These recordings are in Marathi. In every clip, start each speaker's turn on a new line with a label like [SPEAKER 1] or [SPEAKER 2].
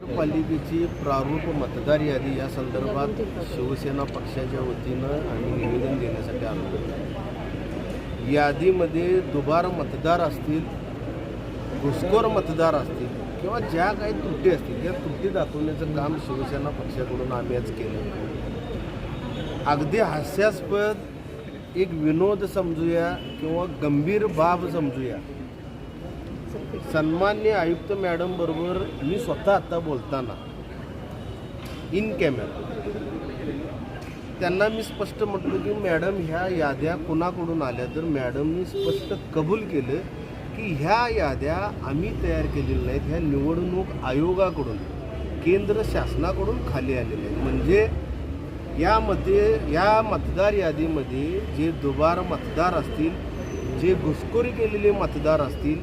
[SPEAKER 1] पालिकेची प्रारूप मतदार यादी या संदर्भात शिवसेना पक्षाच्या वतीनं आम्ही निवेदन देण्यासाठी आलो. यादीमध्ये दुबार मतदार असतील घुसखोर मतदार असतील किंवा ज्या काही त्रुटी असतील त्या त्रुटी दाखवण्याचं काम शिवसेना पक्षाकडून आम्ही आज केलं अगदी हास्यास्पद एक विनोद समजूया किंवा गंभीर बाब समजूया. सन्मान्य आयुक्त मॅडम बरोबर मी स्वतः आता बोलताना इन कॅमेरा त्यांना मी स्पष्ट म्हटलं की मॅडम ह्या याद्या कुणाकडून आल्या? तर मॅडमनी स्पष्ट कबूल केलं की ह्या याद्या आम्ही तयार केलेल्या नाहीत. ह्या निवडणूक आयोगाकडून केंद्र शासनाकडून खाली आलेल्या आहेत. म्हणजे यामध्ये या मतदार यादीमध्ये जे दुबार मतदार असतील जे घुसखोरी केलेले मतदार असतील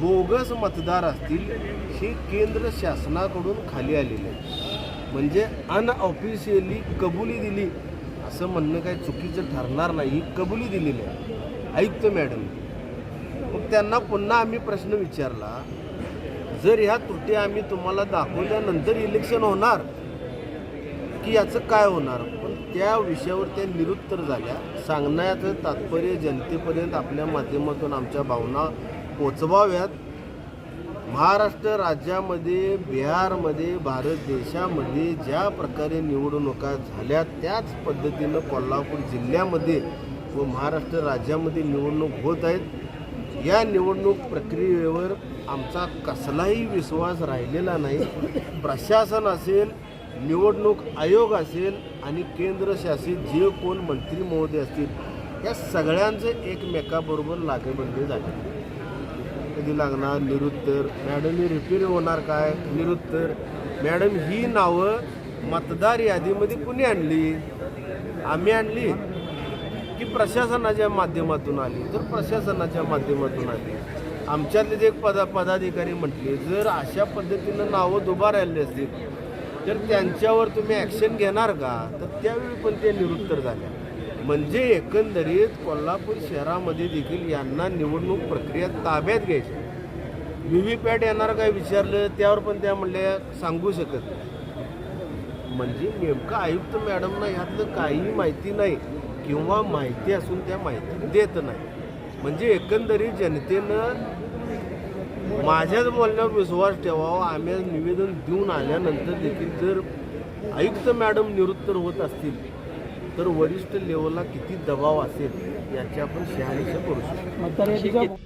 [SPEAKER 1] बोगस मतदार असतील हे केंद्र शासनाकडून खाली आलेले आहे म्हणजे अनऑफिशियली कबुली दिली. असं म्हणणं काही चुकीचं ठरणार नाही. कबुली दिलेली आहे. आयुक्त मॅडम. मग त्यांना पुन्हा आम्ही प्रश्न विचारला जर ह्या त्रुटी आम्ही तुम्हाला दाखवल्यानंतर इलेक्शन होणार की याचं काय होणार? पण त्या विषयावर त्या निरुत्तर झाल्या. सांगण्याचं तात्पर्य जनतेपर्यंत आपल्या माध्यमातून आमच्या भावना पोचवाव्यात. महाराष्ट्र राज्यामध्ये बिहारमध्ये भारत देशामध्ये ज्या प्रकारे निवडणुका झाल्या त्याच पद्धतीनं कोल्हापूर जिल्ह्यामध्ये व महाराष्ट्र राज्यामध्ये निवडणूक होत आहेत. या निवडणूक प्रक्रियेवर आमचा कसलाही विश्वास राहिलेला नाही. प्रशासन असेल निवडणूक आयोग असेल आणि केंद्रशासित जे कोण मंत्री महोदय असतील या सगळ्यांचं एकमेकाबरोबर लागेबंदी झाले. कधी लागणार? निरुत्तर. मॅडम ही रिपेअर होणार काय? निरुत्तर. मॅडम ही नावं मतदार यादीमध्ये कुणी आणली? आम्ही आणली. की प्रशासनाच्या माध्यमातून आली? तर प्रशासनाच्या माध्यमातून आली. आमच्यातले जे पदा पदाधिकारी म्हटले जर अशा पद्धतीनं नावं दुबार आली असतील तर त्यांच्यावर तुम्ही ॲक्शन घेणार का? तर त्यावेळी पण ते निरुत्तर झाल्या म्हणजे एकंदरीत कोल्हापूर शहरामध्ये देखील यांना निवडणूक प्रक्रिया ताब्यात घ्यायची. व्ही व्ही पॅट येणार काय विचारलं त्यावर पण त्या म्हणल्या सांगू शकत नाही. म्हणजे नेमकं आयुक्त मॅडमना ह्यातलं काही माहिती नाही किंवा माहिती असून त्या माहिती देत नाही. म्हणजे एकंदरीत जनतेनं माझ्याच बोलण्यावर विश्वास ठेवावा आम्ही निवेदन देऊन आल्यानंतर देखील जर आयुक्त मॅडम निवृत्तर होत असतील तर वरिष्ठ लेवलला किती दबाव असेल याची आपण शहानिशा करू शकतो.